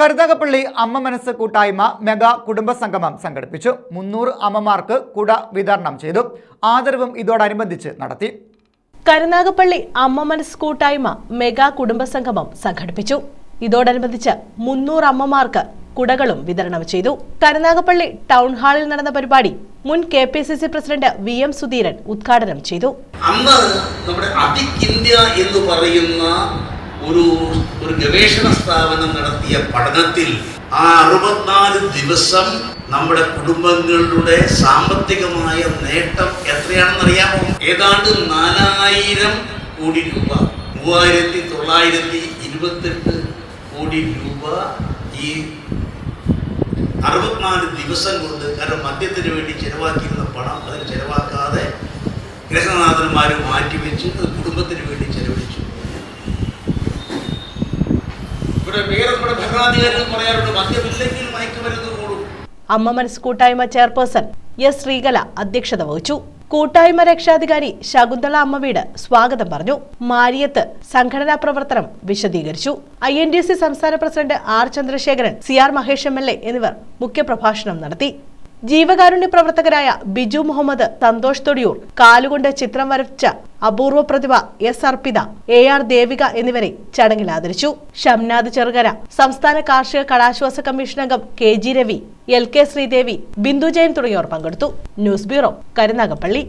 കരുനാഗപ്പള്ളി അമ്മ മനസ്സ് കൂട്ടായ്മ മെഗാ കുടുംബ സംഗമം സംഘടിപ്പിച്ചു. മുന്നൂറ് അമ്മമാർക്ക് കുട വിതരണം ചെയ്തു. ആദരവും ഇതോടനുബന്ധിച്ച് നടത്തി. കരുനാഗപ്പള്ളി അമ്മ മനസ് കൂട്ടായ്മ മെഗാ കുടുംബ സംഗമം സംഘടിപ്പിച്ചു. ഇതോടനുബന്ധിച്ച് മുന്നൂറ് അമ്മമാർക്ക് കുടകളും വിതരണം ചെയ്തു. കരുനാഗപ്പള്ളി ടൗൺ ഹാളിൽ നടന്ന പരിപാടി മുൻ K P C C president V M Sudheeran ഉദ്ഘാടനം ചെയ്തു. അന്ന് നമ്മുടെ അബിക് ഇന്ത്യ എന്ന് പറയുന്ന ഒരു ഒരു ഗവേഷണ സ്ഥാപനം നടത്തിയ പഠനത്തിൽ ആ അറുപത്തിനാല് ദിവസം നമ്മുടെ കുടുംബങ്ങളുടെ സാമ്പത്തികമായ നേട്ടം എത്രയാണെന്ന് അറിയാമോ ഏതാണ്ട് നാലായിരം കോടി രൂപ. മൂവായിരത്തി തൊള്ളായിരത്തി ഇരുപത്തെട്ട് കോടി രൂപ ഈ അറുപത്തിനാല് ദിവസം കൊണ്ട് കാരണം മദ്യത്തിന് വേണ്ടി ചെലവാക്കിയിരുന്ന പണം അതിന് ചെലവാക്കാതെ ഗ്രഹനാഥന്മാർ മാറ്റിവെച്ച് കുടുംബത്തിന് വേണ്ടി അമ്മ മനസ് കൂട്ടായ്മ ചെയർപേഴ്സൺ എസ് ശ്രീകല അധ്യക്ഷത വഹിച്ചു. കൂട്ടായ്മ രക്ഷാധികാരി ശകുന്തള അമ്മവീട് സ്വാഗതം പറഞ്ഞു. മാരിയത്ത് സംഘടനാ പ്രവർത്തനം വിശദീകരിച്ചു. ഐ എൻ ഡി സി സംസ്ഥാന president R Chandrasekharan C R Mahesh M L A എന്നിവർ മുഖ്യപ്രഭാഷണം നടത്തി. ജീവകാരുണ്യ പ്രവർത്തകരായ ബിജു മുഹമ്മദ് സന്തോഷ് തൊടിയൂർ കാലുകൊണ്ട് ചിത്രം വരച്ച അപൂർവ പ്രതിഭ S Arpitha A R Devika എന്നിവരെ ചടങ്ങിൽ ആദരിച്ചു. ഷംനാഥ് ചെറുകര സംസ്ഥാന കാർഷിക കടാശ്വാസ കമ്മീഷൻ അംഗം K G Ravi L K Sreedevi Bindu Jayan തുടങ്ങിയവർ പങ്കെടുത്തു. News bureau Karunagappally.